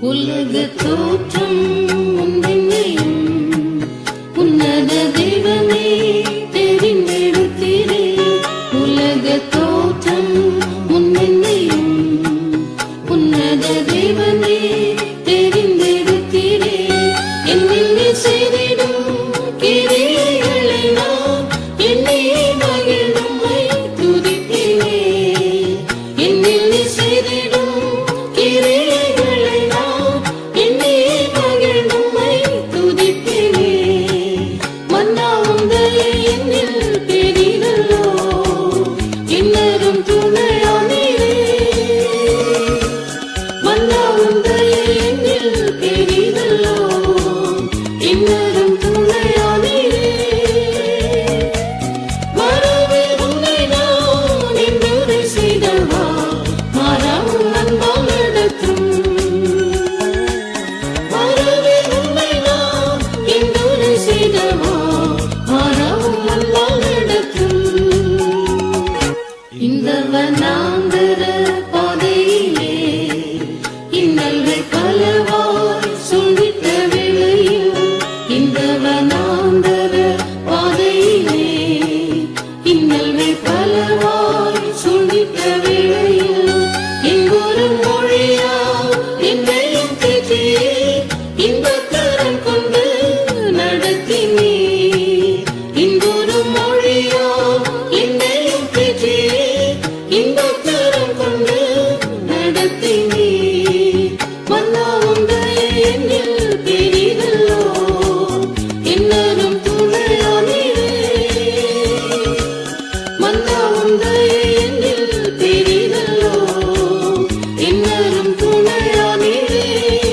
உலக தோற்றம் உன்னத தெய்வமே தெரிந்தெடுத்திரே. உலக தோற்றம் முன்னென்னையும் உன்னத தெய்வமே தெரிந்தெடுத்திரே. என்னில் இன்னொரு Shiva